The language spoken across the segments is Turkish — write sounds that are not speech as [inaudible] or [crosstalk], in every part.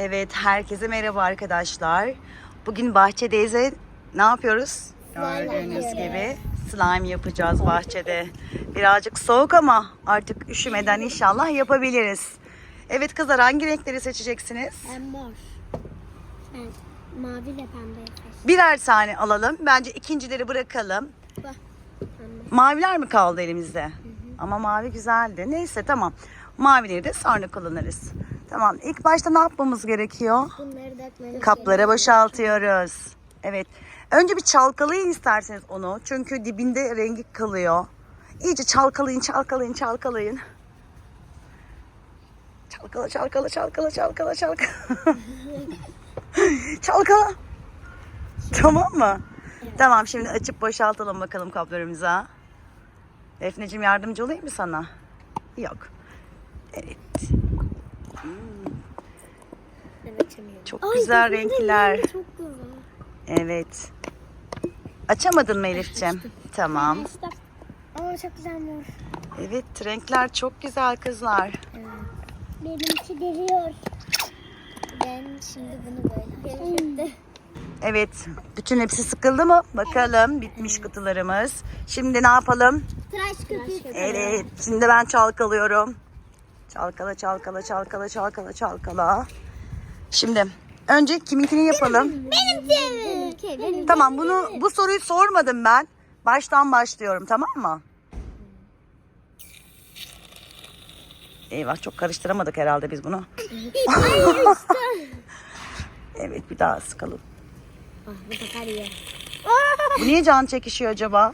Evet, herkese merhaba arkadaşlar. Bugün bahçedeyiz ne yapıyoruz? Gördüğünüz gibi slime yapacağız bahçede. Birazcık soğuk ama artık üşümeden inşallah yapabiliriz. Evet kızlar hangi renkleri seçeceksiniz? Ben mor. Ben mavi ile pembe. Birer tane alalım. Bence ikincileri bırakalım. Maviler mi kaldı elimizde? Ama mavi güzeldi. Neyse tamam. Mavileri de sonra kullanırız. Tamam. İlk başta ne yapmamız gerekiyor? Bunları Kaplara boşaltıyoruz. Evet. Önce bir çalkalayın isterseniz onu. Çünkü dibinde rengi kalıyor. İyice çalkalayın, çalkalayın, çalkalayın. Çalkala, çalkala, çalkala, çalkala, çalkala. [laughs] çalkala. Tamam mı? Tamam şimdi açıp boşaltalım bakalım kaplarımıza. Defneciğim yardımcı olayım mı sana? Yok. Evet. Açamıyorum. Çok güzel dokundum, renkler. Çok güzel. Evet. Açamadın mı Elif'ciğim? Tamam. Aa çok güzel mor. Evet renkler çok güzel kızlar. Benimki geliyor. Ben şimdi bunu böyle. Evet bütün hepsi sıkıldı mı? Bakalım bitmiş kutularımız. Şimdi ne yapalım? Tıraş köpüğü. Evet şimdi ben çalkalıyorum. Çalkala çalkala çalkala çalkala çalkala. Şimdi önce kiminkini yapalım. Benimki. Benimki. Benimki. Tamam bunu bu soruyu sormadım ben. Baştan başlıyorum tamam mı? Eyvah çok karıştıramadık herhalde biz bunu. [laughs] Evet bir daha sıkalım. Ah. Bu niye can çekişiyor acaba?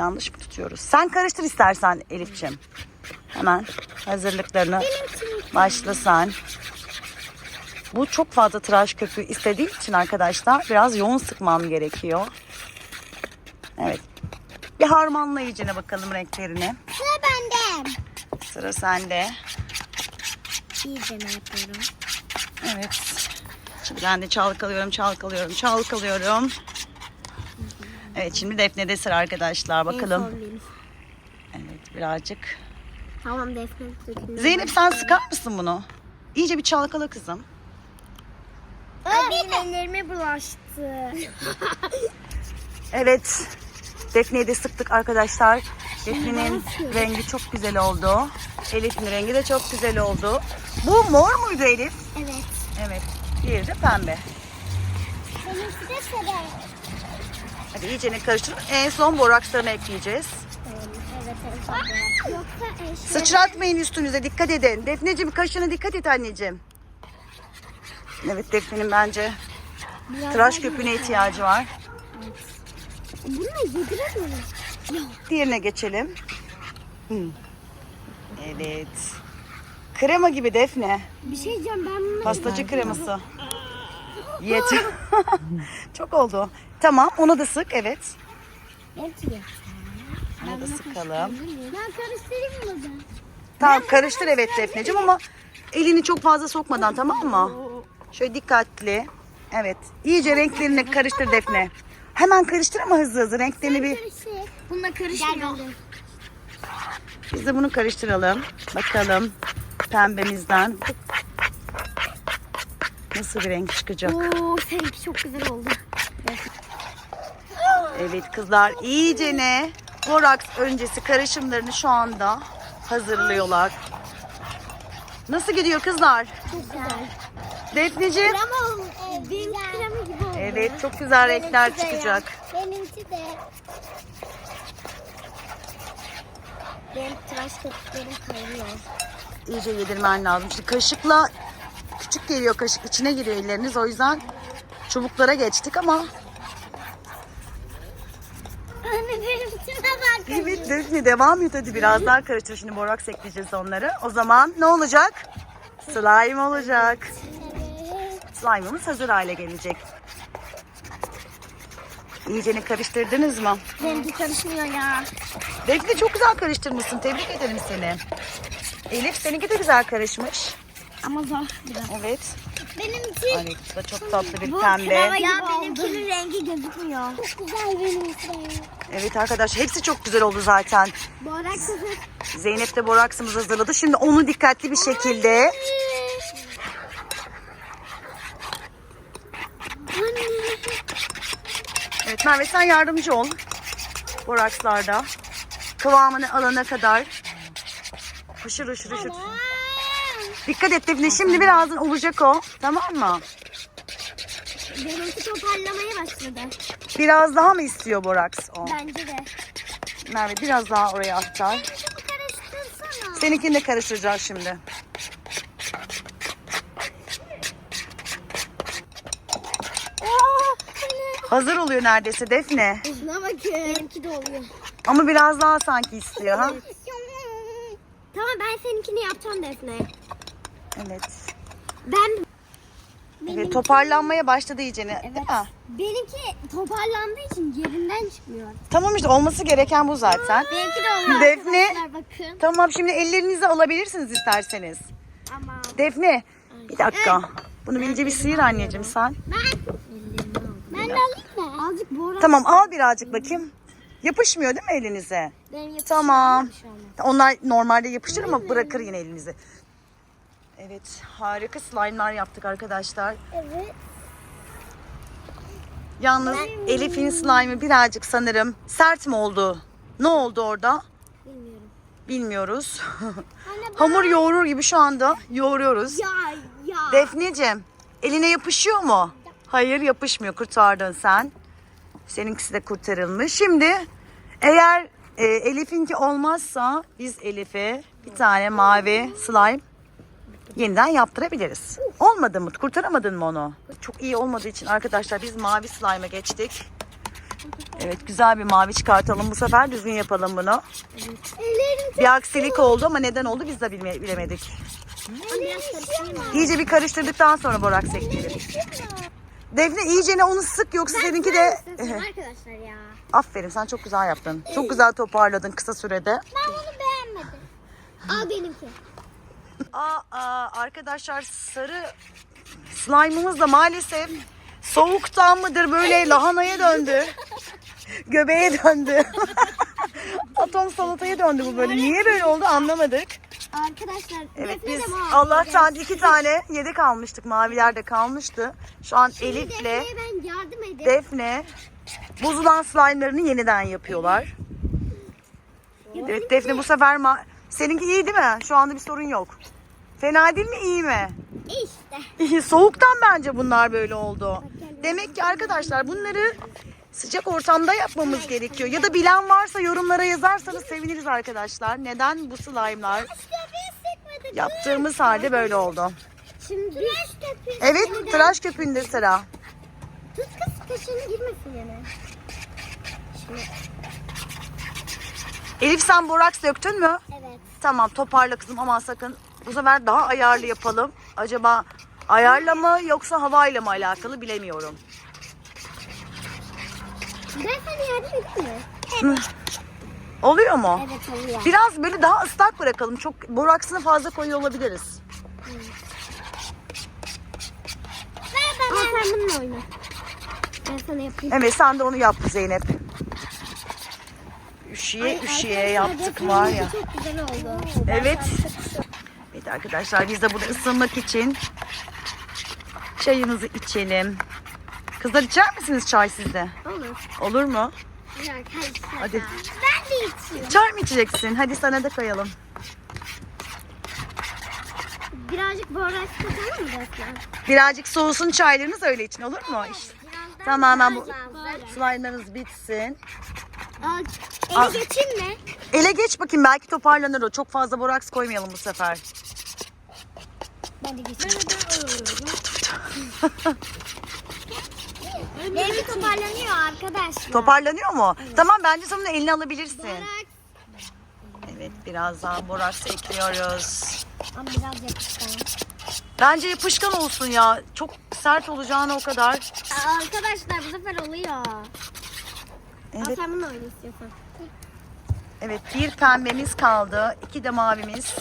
Yanlış mı tutuyoruz? Sen karıştır istersen Elif'ciğim. Hemen hazırlıklarını başlasan. Bu çok fazla tıraş köpüğü istediği için arkadaşlar biraz yoğun sıkmam gerekiyor. Evet. Bir harmanlayıcına bakalım renklerini. Sıra bende. Sıra sende. İyice ne yapıyorum? Evet. Şimdi ben de çalkalıyorum, çalkalıyorum, çalkalıyorum. Evet şimdi Defne'de sıra arkadaşlar. Bakalım. Evet birazcık. Tamam defne. Zeynep sen sıkar mısın bunu? İyice bir çalkala kızım. Benim ellerime bulaştı. [laughs] Evet. Defne'yi de sıktık arkadaşlar. Defne'nin rengi çok güzel oldu. Elif'in rengi de çok güzel oldu. Bu mor muydu Elif? Evet. Evet. Diğeri de pembe. Benimki de sarı. Hadi iyicene karıştırın. En son borakslarını ekleyeceğiz. Evet evet. Yoksa eşya. Sıçratmayın üstünüze dikkat edin. Defneciğim kaşına dikkat et anneciğim. Evet Defne'nin bence tıraş köpüğüne ihtiyacı var. Bunu yediremiyorum. Diğerine geçelim. Hı. Evet. Krema gibi Defne. Bir şey diyeceğim ben bunu... Pastacı kreması. Yeter. [laughs] [laughs] Çok oldu. Tamam onu da sık evet. Onu da sıkalım. Ben karıştırayım mı ben? Tamam karıştır evet Defneciğim ama elini çok fazla sokmadan tamam mı? Şöyle dikkatli. Evet. İyice renklerini karıştır Defne. Hemen karıştır ama hızlı hızlı renklerini bir Karıştır. Bununla karışmıyor. Biz de bunu karıştıralım. Bakalım pembemizden nasıl bir renk çıkacak. Oo seninki çok güzel oldu. Evet kızlar iyice ne boraks öncesi karışımlarını şu anda hazırlıyorlar. Nasıl gidiyor kızlar? Çok güzel. Defneciğim. Krema e, benim krema gibi oldu. Evet çok güzel renkler çıkacak. Benimki de. Benim tıraş köpüklerim kayıyor. İyice yedirmen lazım. Şimdi kaşıkla küçük geliyor kaşık içine giriyor elleriniz o yüzden çubuklara geçtik ama Anne bak. Evet Defne devam et hadi biraz daha karıştır. Şimdi boraks ekleyeceğiz onları. O zaman ne olacak? Slime olacak. Slime'ımız hazır hale gelecek. İyicene karıştırdınız mı? Benimki karışmıyor ya. Defne çok güzel karıştırmışsın. Tebrik ederim seni. Elif seninki de güzel karışmış. Ama zor biraz. Evet. Benimki Ay, bu da çok tatlı bir pembe. Ya benimkinin iyi gözükmüyor. Çok güzel benim İsrail. Evet arkadaş hepsi çok güzel oldu zaten. Borak kızı. Zeynep de boraksımız hazırladı. Şimdi onu dikkatli bir şekilde. Anne. Evet Merve sen yardımcı ol. Borakslarda. Kıvamını alana kadar. Hışır hışır hışır. Dikkat et Defne şimdi birazdan olacak o. Tamam mı? Benimki toparlamaya başladı. Biraz daha mı istiyor boraks o? Bence de. Merve biraz daha oraya aktar. Seninkini de karıştıracağız şimdi. Anne. Hazır oluyor neredeyse Defne. Buna bakın. Benimki de oluyor. Ama biraz daha sanki istiyor ha. Tamam ben seninkini yapacağım Defne. Evet. Ben Evet toparlanmaya başladı iyicene. Değil mi? Benimki toparlandığı için yerinden çıkmıyor. Tamam işte olması gereken bu zaten. Benimki de oluyor Defne. bakın. Tamam şimdi ellerinizi alabilirsiniz isterseniz. Ama Defne bir dakika. Bunu ince bir sıyır anneciğim sen. ben ben de alayım mı? Azıcık boğra. Tamam al birazcık bakayım. Yapışmıyor değil mi elinize? Benim yapışıyor Tamam. Onlar normalde yapışır ama bırakır yine elinizi. Evet harika slime'lar yaptık arkadaşlar. Evet. Yalnız Elif'in slime'ı birazcık sanırım sert mi oldu? Ne oldu orada? Bilmiyorum. Bilmiyoruz. Anne ben... Hamur yoğurur gibi şu anda yoğuruyoruz. Ya ya. Defneciğim eline yapışıyor mu? Hayır yapışmıyor kurtardın sen. Seninkisi de kurtarılmış. Şimdi eğer e, Elif'inki olmazsa biz Elif'e bir tane mavi slime yeniden yaptırabiliriz. Olmadı mı? Kurtaramadın mı onu? Çok iyi olmadığı için arkadaşlar biz mavi slime'a geçtik. Evet güzel bir mavi çıkartalım bu sefer düzgün yapalım bunu. Bir aksilik oldu ama neden oldu biz de bilme- bilemedik. mı? İyice bir karıştırdıktan sonra boraks ekleyelim. Defne iyicene onu sık yoksa seninki de... Arkadaşlar ya. Aferin sen çok güzel yaptın. Çok güzel toparladın kısa sürede. Ben bunu beğenmedim. Al benimki. Aa, aa, arkadaşlar sarı slime'ımız da maalesef soğuktan mıdır böyle lahanaya döndü. Göbeğe döndü. [laughs] Atom salataya döndü bu böyle. Niye böyle oldu anlamadık. Arkadaşlar Evet biz Allah'tan iki tane yedek almıştık. Maviler de kalmıştı. Şu an Elif'le ben yardım edeyim. Defne bozulan slime'larını yeniden yapıyorlar. Evet Defne bu sefer ma- seninki iyi değil mi? Şu anda bir sorun yok. Fena değil mi iyi mi? İşte. İyi, Soğuktan bence bunlar böyle oldu. Demek ki arkadaşlar bunları sıcak ortamda yapmamız gerekiyor. Ya da bilen varsa yorumlara yazarsanız seviniriz arkadaşlar. Neden bu slime'lar yaptığımız halde böyle oldu? Şimdi tıraş köpüğü. Evet tıraş köpüğünde sıra. Tut kız kaşığına girmesin yine. Elif sen boraks döktün mü? Evet. Tamam toparla kızım ama sakın bu sefer daha ayarlı yapalım. Acaba ayarla mı yoksa havayla mı alakalı bilemiyorum. Ben sana yardım edeyim mi? Oluyor mu? Evet oluyor. Biraz böyle daha ıslak bırakalım. Çok boraksını fazla koyuyor olabiliriz. Ver bana. Al sen bununla oyna. Ben sana yapayım. Evet sen de onu yap Zeynep. Üşüye Ay, üşüye yaptık var ya. Çok güzel oldu. Evet. Evet arkadaşlar biz de burada ısınmak için çayımızı içelim. Kızlar içer misiniz çay sizde? Olur. Olur mu? Güzel. Hadi. Ben de içeyim. Çay mı içeceksin? Hadi sana da koyalım. Birazcık boraks katalım mı Defne? Birazcık soğusun çaylarınız öyle için olur mu? İşte Birazdan Tamamen bu slime'larınız bitsin. Al. Al. Ele geçeyim mi? Ele geç bakayım belki toparlanır o. Çok fazla boraks koymayalım bu sefer. Ben de geçeyim. Benimki [laughs] toparlanıyor arkadaşlar. Toparlanıyor mu? Tamam bence sonunda elini alabilirsin. Boraks. Evet biraz daha boraks ekliyoruz. Ama biraz yapışkan. Bence yapışkan olsun ya. Çok sert olacağına o kadar. Arkadaşlar bu sefer oluyor. Al Evet, sen bununla oyna istiyorsan. evet bir pembemiz kaldı. iki de mavimiz.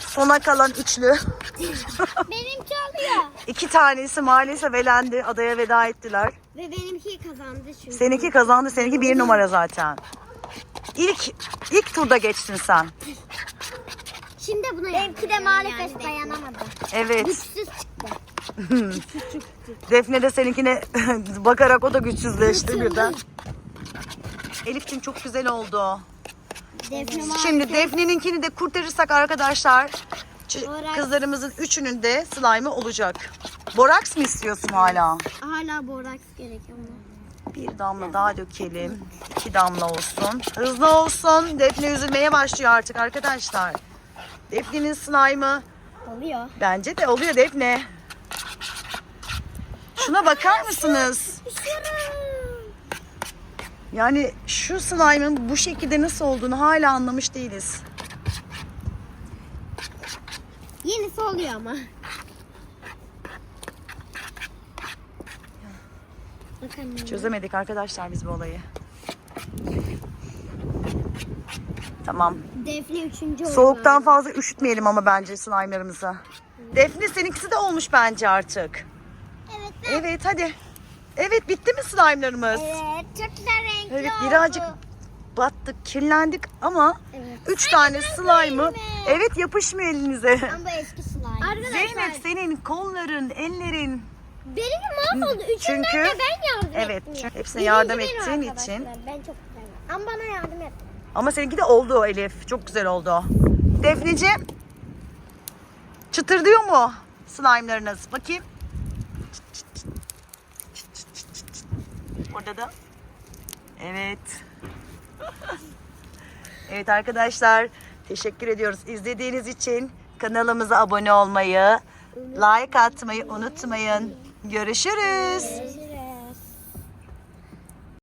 Sona kalan üçlü. [laughs] Benimki oluyor. İki tanesi maalesef elendi. Adaya veda ettiler. Ve benimki kazandı çünkü. Seninki kazandı. Seninki bir numara zaten. İlk ilk turda geçtin sen. Şimdi buna Benimki de maalesef dayanamadı. Evet. Güçsüz çıktı. [laughs] Defne de seninkine [laughs] bakarak o da güçsüzleşti birden. Elif'cim çok güzel oldu. Defne Şimdi Defne'ninkini de kurtarırsak arkadaşlar ç- Boraks. kızlarımızın üçünün de slime'ı olacak. Boraks mı istiyorsun hala? Hala boraks gerekiyor ama. Bir damla daha dökelim. İki damla olsun. Hızlı olsun. Defne üzülmeye başlıyor artık arkadaşlar. Defne'nin slime'ı Oluyor. bence de oluyor Defne. Şuna bakar mısınız? Yani şu slime'ın bu şekilde nasıl olduğunu hala anlamış değiliz. Yenisi oluyor ama. Çözemedik arkadaşlar biz bu olayı. Tamam. Defne üçüncü oldu. Soğuktan fazla üşütmeyelim ama bence slime'larımızı. Defne seninkisi de olmuş bence artık. Evet. Evet hadi. Evet bitti mi slime'larımız? Evet. Çok güzel renkli Evet oldu. birazcık battık, kirlendik ama Evet. üç tane slime'ı evet yapışmıyor elinize. Ama bu eski slime. Arkadaşlar Zeynep senin kolların, ellerin benim mahvoldu. Üçünden Çünkü- de ben yardım Evet, ettim. çünkü hepsine Birinci yardım ettiğin için. Ben çok güzel. Ama bana yardım et. ama seninki de oldu Elif. Çok güzel oldu. Defneciğim çıtırdıyor mu slime'larınız? Bakayım. Orada da. Evet. [laughs] Evet arkadaşlar teşekkür ediyoruz izlediğiniz için. Kanalımıza abone olmayı, like atmayı unutmayın. Görüşürüz.